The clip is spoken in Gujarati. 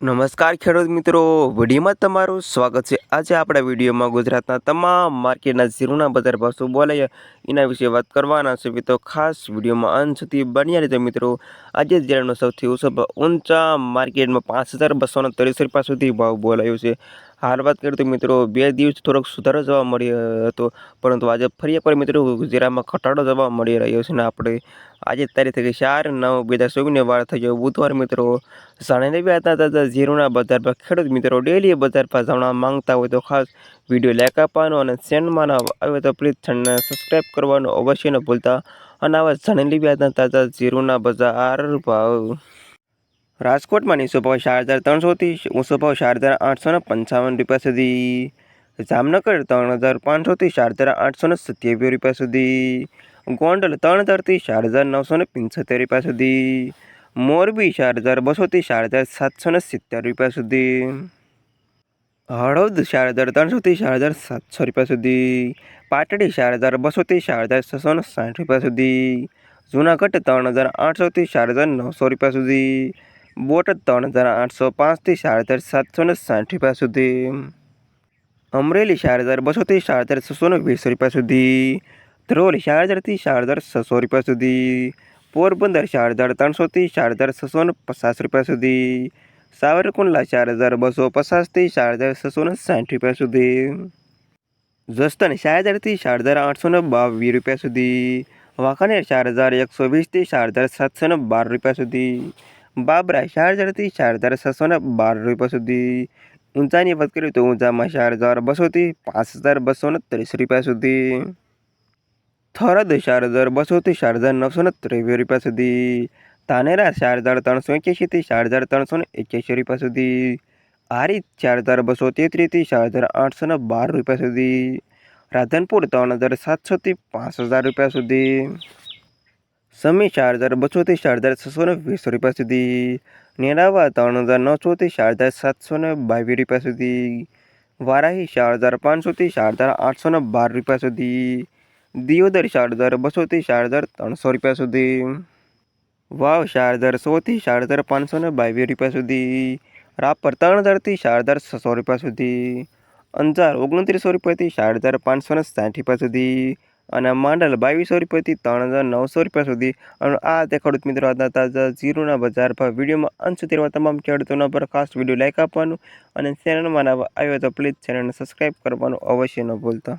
નમસ્કાર ખેડૂત મિત્રો. વિડીયોમાં તમારું સ્વાગત છે. આજે આપણા વિડીયોમાં ગુજરાતના તમામ માર્કેટના ઝીરોના બજાર ભાવ શું બોલાય એના વિશે વાત કરવાના છે તો ખાસ વિડીયોમાં અંત સુધી બન્યા રહેજો મિત્રો. આજે જીરાનો સૌથી ઓછો ઊંચા માર્કેટમાં પાંચ હજાર બસો ત્રીસ રૂપિયા સુધી ભાવ બોલાયો છે. હાલ વાત કરીએ તો મિત્રો બે દિવસ થોડોક સુધારો જોવા મળ્યો હતો, પરંતુ આજે ફરી એકવાર મિત્રો ગુજરાતમાં ઘટાડો જોવા મળી રહ્યો છે ને આપણે આજે તારીખ થઈ ચાર નવ બે હજાર ચોવીસને વાર થઈ ગયો. બુધવાર મિત્રો જાણીને બી હતા તાજા ઝીરોના બજાર પર ખેડૂત મિત્રો ડેલી બજાર પર જાણવા માંગતા હોય તો ખાસ વીડિયો લાઈક આપવાનો અને ચેનલમાં આવે તો પ્લીઝ ચેનલને સબસ્ક્રાઈબ કરવાનું અવશ્ય ન ભૂલતા. અને આવા જાણી બી હતા તાજા ઝીરોના બજાર ભાવ રાજકોટમાં નીચો ભાવ હજાર ત્રણસોથી ઊંચો ભાવ ચાર હજાર આઠસો ને પંચાવન રૂપિયા સુધી જામનગર ત્રણ હજાર પાંચસોથી ચાર હજાર આઠસો ને સત્યાવીસ રૂપિયા સુધી ગોંડલ ત્રણ હજારથી ચાર હજાર નવસો ને પંચોતેર રૂપિયા સુધી મોરબી ચાર હજાર બસોથી ચાર હજાર સાતસો ને સિત્તેર રૂપિયા સુધી હળવદ ચાર હજાર ત્રણસોથી ચાર હજાર સાતસો રૂપિયા સુધી પાટડી ચાર હજાર બસોથી ચાર હજાર છસો ને સાઠ રૂપિયા સુધી જૂનાગઢ ત્રણ હજાર આઠસોથી ચાર હજાર નવસો રૂપિયા સુધી બોટાદ ત્રણ હજાર આઠસો પાંચથી ચાર હજાર સાતસો ને સાઠ રૂપિયા સુધી. અમરેલી ચાર હજાર બસોથી ચાર હજાર છસો ને વીસ રૂપિયા સુધી. ધ્રોલ ચાર હજારથી ચાર હજાર છસો રૂપિયા સુધી. પોરબંદર ચાર હજાર ત્રણસોથી ચાર હજાર છસો ને પચાસ રૂપિયા સુધી. સાવરકુંડલા ચાર હજાર બસો પચાસથી ચાર હજાર છસો ને સાઠ રૂપિયા સુધી. જસ્તન ચાર હજારથી ચાર હજાર આઠસો ને બાવીસ રૂપિયા સુધી. વાંકાનેર ચાર હજાર એકસો વીસથી ચાર હજાર સાતસો ને બાર રૂપિયા સુધી. બાબરા ચાર હજારથી ચાર હજાર છસો ને બાર રૂપિયા સુધી. ઊંચાની વાત કરીએ તો ઊંચામાં ચાર હજાર બસોથી પાંચ હજાર બસો ત્રીસ રૂપિયા સુધી. થરદ ચાર હજાર બસોથી ચાર હજાર નવસો ને ત્રેવીસ રૂપિયા સુધી. ધાનેરા ચાર હજાર ત્રણસો એક્યાસીથી ચાર હજાર ત્રણસો ને એક્યાસી રૂપિયા સુધી. આરી ચાર હજાર બસો તેત્રીસથી ચાર હજાર આઠસો ને બાર રૂપિયા સુધી. રાધનપુર ત્રણ હજાર સાતસોથી પાંચ હજાર રૂપિયા સુધી. સમી ચાર હજાર બસોથી ચાર હજાર છસો ને વીસ રૂપિયા સુધી નેરાવા ત્રણ હજાર નવસોથી ચાર હજાર સાતસો ને બાવીસ રૂપિયા સુધી વારાહી ચાર હજાર પાંચસોથી ચાર હજાર આઠસો ને બાર રૂપિયા સુધી દિયોદર ચાર હજાર બસોથી ચાર હજાર ત્રણસો રૂપિયા સુધી વાવ ચાર હજાર સોથી ચાર હજાર પાંચસો ને બાવીસ રૂપિયા સુધી રાપર ત્રણ હજારથી ચાર હજાર છસો રૂપિયા સુધી અંજાર ઓગણત્રીસો રૂપિયાથી ચાર હજાર પાંચસો ને સાઠ રૂપિયા સુધી અને માંડલ બાવીસો રૂપિયાથી ત્રણ હજાર નવસો રૂપિયા સુધી. અને આ તે ખેડૂત મિત્રો હતા તાજા જીરુના બજાર ભાવ વિડીયોમાં અંત સુધી તમામ ખેડૂતોના પર ખાસ વીડિયો લાઇક આપવાનું અને ચેનલમાં આવ્યો તો પ્લીઝ ચેનલને સબસ્ક્રાઈબ કરવાનું અવશ્ય ન ભૂલતા.